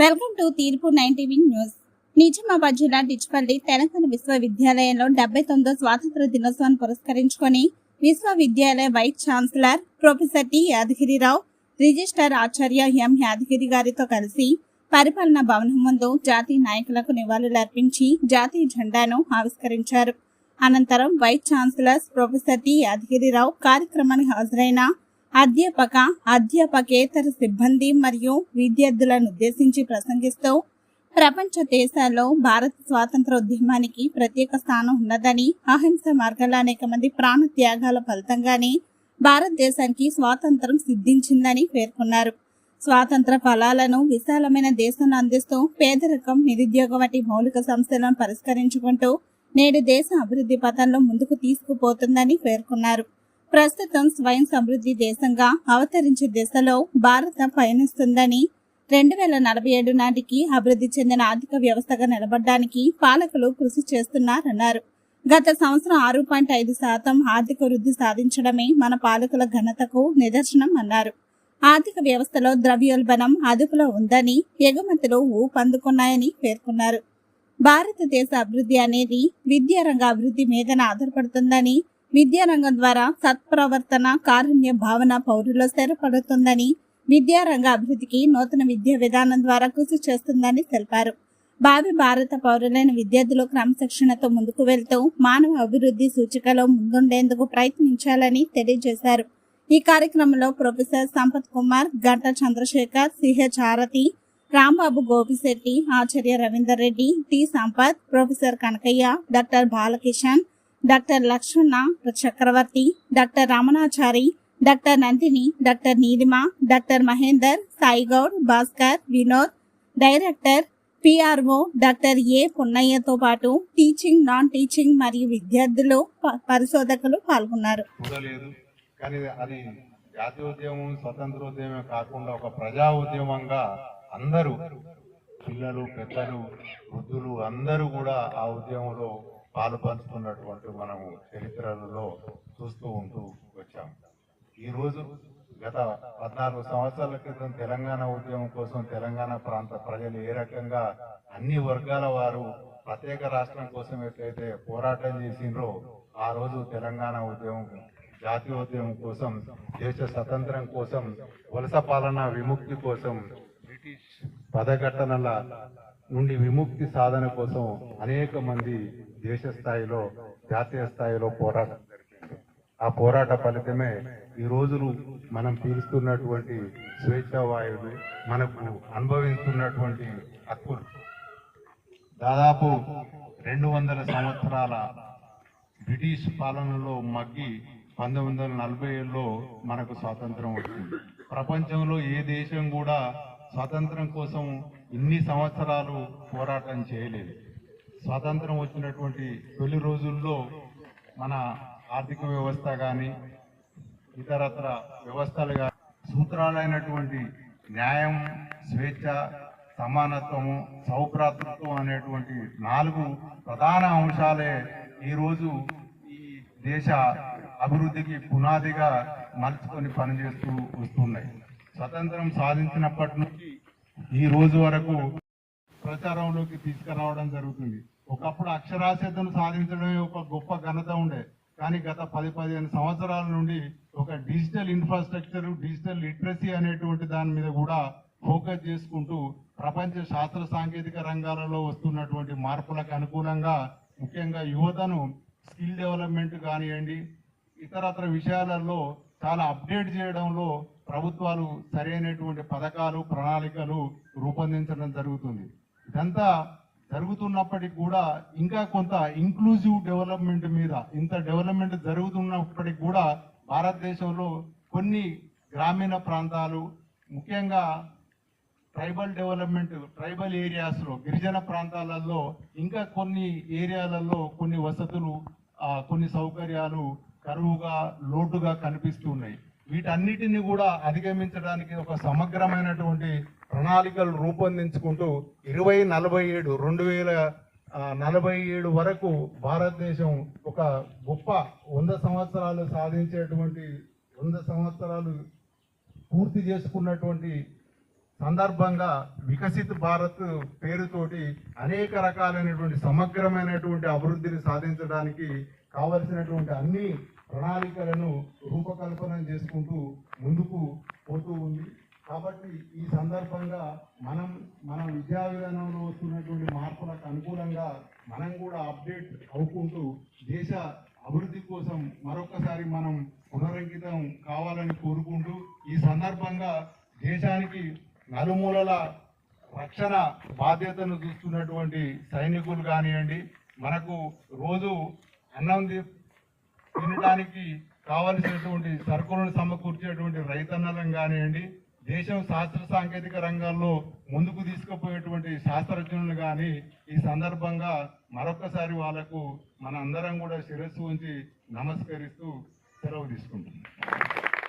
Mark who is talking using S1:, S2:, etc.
S1: Welcome to Teerpu nine TV news. Nizamabad జిల్లా డిచ్పల్లి తెలంగాణ విశ్వవిద్యాలయంలో డెబ్బై తొమ్మిదో స్వాతంత్ర దినోత్సవాన్ని పురస్కరించుకొని విశ్వవిద్యాలయ vice chancellor professor T Yadagirirao register ఆచార్య ఎం యాదగిరి గారితో కలిసి పరిపాలనా భవనం ముందు జాతీయ నాయకులకు నివాళులర్పించి జాతీయ జెండాను ఆవిష్కరించారు. అనంతరం vice chancellor professor T Yadagirirao కార్యక్రమానికి హాజరైన అధ్యాపక అధ్యాపకేతర సిబ్బంది మరియు విద్యార్థులను ఉద్దేశించి ప్రసంగిస్తూ ప్రపంచ దేశాల్లో భారత స్వాతంత్ర ఉద్యమానికి ప్రత్యేక స్థానం ఉన్నదని అహింస మార్గాల అనేక మంది ప్రాణ త్యాగాల ఫలితంగానే భారతదేశానికి స్వాతంత్రం సిద్ధించిందని పేర్కొన్నారు. స్వాతంత్ర ఫలాలను విశాలమైన దేశంలో అందిస్తూ పేదరికం నిరుద్యోగం వంటి మౌలిక సమస్యలను పరిష్కరించుకుంటూ నేడు దేశ అభివృద్ధి పథంలో ముందుకు తీసుకుపోతుందని పేర్కొన్నారు. ప్రస్తుతం స్వయం సమృద్ధి దేశంగా అవతరించే దిశలో భారత పయనిస్తుందని రెండు వేల నలభై ఏడు నాటికి అభివృద్ధి చెందిన ఆర్థిక వ్యవస్థగా నిలబడడానికి పాలకులు కృషి చేస్తున్నారన్నారు. గత సంవత్సరం ఆరు పాయింట్ ఐదు శాతం ఆర్థిక వృద్ధి సాధించడమే మన పాలకుల ఘనతకు నిదర్శనం అన్నారు. ఆర్థిక వ్యవస్థలో ద్రవ్యోల్బణం అదుపులో ఉందని ఎగుమతులు ఊపందుకున్నాయని పేర్కొన్నారు. భారతదేశ అభివృద్ధి అనేది విద్యారంగ అభివృద్ధి మీదన ఆధారపడుతుందని విద్యారంగం ద్వారా సత్ప్రవర్తన కారుణ్య భావన పౌరులో స్థిరపడుతుందని విద్యారంగ అభివృద్ధికి నూతన విద్యా విధానం ద్వారా కృషి చేస్తుందని తెలిపారు. భావి భారత పౌరులైన విద్యార్థులు క్రమశిక్షణతో ముందుకు వెళ్తూ మానవ అభివృద్ధి సూచికలో ముందుండేందుకు ప్రయత్నించాలని తెలియజేశారు. ఈ కార్యక్రమంలో ప్రొఫెసర్ సంపత్ కుమార్ గంట Chandrasekhar CH Harathi Rambabu Gopisetty Acharya Ravinder Reddy T Sampath professor Kanakaiah doctor Balakishan doctor Lakshmana Chakravarthy doctor Ramanachari doctor Nandini doctor Neelima doctor Mahender Saigoud Bhaskar Vinod director PRO doctor A పున్నయ్యతో పాటు టీచింగ్ నాన్ టీచింగ్ మరియు విద్యార్థులు పరిశోధకులు పాల్గొన్నారు.
S2: చూడలేదు కానీ అది జాతీయోద్యమం స్వతంత్రోద్యమం కాకుండా ఒక ప్రజా ఉద్యమంగా అందరూ పిల్లలు పెద్దలు వృద్ధులు అందరూ కూడా ఆ ఉద్యమంలో పాలు పంచుకున్నటువంటి మనము చరిత్రలలో చూస్తూ ఉంటూ వచ్చాము. ఈరోజు గత పద్నాలుగు సంవత్సరాల క్రితం తెలంగాణ ఉద్యమం కోసం తెలంగాణ ప్రాంత ప్రజలు ఏ రకంగా అన్ని వర్గాల వారు ప్రత్యేక రాష్ట్రం కోసం ఎట్లయితే పోరాటం చేసిండ్రో ఆ రోజు తెలంగాణ ఉద్యమం జాతీయోద్యమం కోసం దేశ స్వతంత్రం కోసం వలస పాలన విముక్తి కోసం బ్రిటిష్ పదఘటనల నుండి విముక్తి సాధన కోసం అనేక మంది దేశ స్థాయిలో జాతీయ స్థాయిలో పోరాటం జరిపింది. ఆ పోరాట ఫలితమే ఈ రోజులు మనం పీలుస్తున్నటువంటి స్వేచ్ఛా వాయువులు మనకు అనుభవిస్తున్నటువంటి హక్కులు దాదాపు రెండు వందల సంవత్సరాల బ్రిటిష్ పాలనలో మగ్గి పంతొమ్మిది వందల నలభై ఏడులో మనకు స్వాతంత్రం వచ్చింది. ప్రపంచంలో ఏ దేశం కూడా స్వాతంత్రం కోసం ఇన్ని సంవత్సరాలు పోరాటం చేయలేదు. స్వాతంత్రం వచ్చినటువంటి తొలి రోజుల్లో మన ఆర్థిక వ్యవస్థ కానీ ఇతరత్ర వ్యవస్థలు కానీ సూత్రాలైనటువంటి న్యాయం స్వేచ్ఛ సమానత్వము సౌభ్రాతృత్వం అనేటువంటి నాలుగు ప్రధాన అంశాలే ఈరోజు ఈ దేశ అభివృద్ధికి పునాదిగా మలుచుకొని పనిచేస్తూ వస్తున్నాయి. స్వతంత్రం సాధించినప్పటి నుంచి ఈ రోజు వరకు ప్రచారంలోకి తీసుకురావడం జరుగుతుంది. ఒకప్పుడు అక్షరాస్యతను సాధించడమే ఒక గొప్ప ఘనత ఉండే. కానీ గత పది పదిహేను సంవత్సరాల నుండి ఒక డిజిటల్ ఇన్ఫ్రాస్ట్రక్చర్ డిజిటల్ లిటరసీ అనేటువంటి దాని మీద కూడా ఫోకస్ చేసుకుంటూ ప్రపంచ శాస్త్ర సాంకేతిక రంగాలలో వస్తున్నటువంటి మార్పులకు అనుకూలంగా ముఖ్యంగా యువతను స్కిల్ డెవలప్మెంట్ కానివ్వండి ఇతరత్ర విషయాలలో చాలా అప్డేట్ చేయడంలో ప్రభుత్వాలు సరైనటువంటి పథకాలు ప్రణాళికలు రూపొందించడం జరుగుతుంది. ఇదంతా జరుగుతున్నప్పటికి కూడా ఇంకా కొంత ఇంక్లూజివ్ డెవలప్మెంట్ మీద ఇంత డెవలప్మెంట్ జరుగుతున్నప్పటికి కూడా భారతదేశంలో కొన్ని గ్రామీణ ప్రాంతాలు ముఖ్యంగా ట్రైబల్ డెవలప్మెంట్ ట్రైబల్ ఏరియాస్లో గిరిజన ప్రాంతాలలో ఇంకా కొన్ని ఏరియాలలో కొన్ని వసతులు కొన్ని సౌకర్యాలు కరువుగా లోటుగా కనిపిస్తున్నాయి వీటన్నిటిని కూడా అధిగమించడానికి ఒక సమగ్రమైనటువంటి ప్రణాళికలు రూపొందించుకుంటూ ఇరవై నలభై ఏడు రెండు వేల నలభై ఏడు వరకు భారతదేశం ఒక గొప్ప వంద సంవత్సరాలు సాధించేటువంటి వంద సంవత్సరాలు పూర్తి చేసుకున్నటువంటి సందర్భంగా వికసిత్ భారత్ పేరుతోటి అనేక రకాలైనటువంటి సమగ్రమైనటువంటి అభివృద్ధిని సాధించడానికి కావలసినటువంటి అన్ని ప్రణాళికలను రూపకల్పన చేసుకుంటూ ముందుకు పోతూ ఉంది. కాబట్టి ఈ సందర్భంగా మనం మన విద్యా విధానంలో వస్తున్నటువంటి మార్పులకు అనుకూలంగా మనం కూడా అప్డేట్ అవుకుంటూ దేశ అభివృద్ధి కోసం మరొకసారి మనం పునరంకితం కావాలని కోరుకుంటూ ఈ సందర్భంగా దేశానికి నలుమూలల రక్షణ బాధ్యతను చూస్తున్నటువంటి సైనికులు కానివ్వండి మనకు రోజు అన్నం తినడానికి కావలసినటువంటి సరుకులను సమకూర్చేటువంటి రైతన్నలను కానివ్వండి దేశం శాస్త్ర సాంకేతిక రంగాల్లో ముందుకు తీసుకుపోయేటువంటి శాస్త్రజ్ఞులను కానీ ఈ సందర్భంగా మరొకసారి వాళ్ళకు మన అందరం కూడా శిరస్సు ఉంచి నమస్కరిస్తూ సెలవు తీసుకుంటున్నాం.